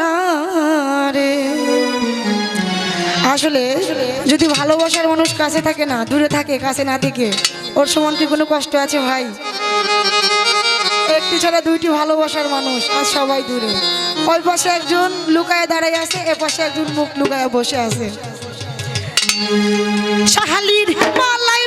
না রে। আসলে যদি ভালোবাসার মানুষ কাছে থাকে না, দূরে থাকে, কাছে না থেকে, ওর সমান কি কোনো কষ্ট আছে ভাই? একটি ছাড়া দুইটি ভালোবাসার মানুষ, আর সবাই দূরে। ওই পাশে একজন লুকায় দাঁড়ায় আছে, এ পাশে একজন মুখ লুকায় বসে আছে। শাহালির মালা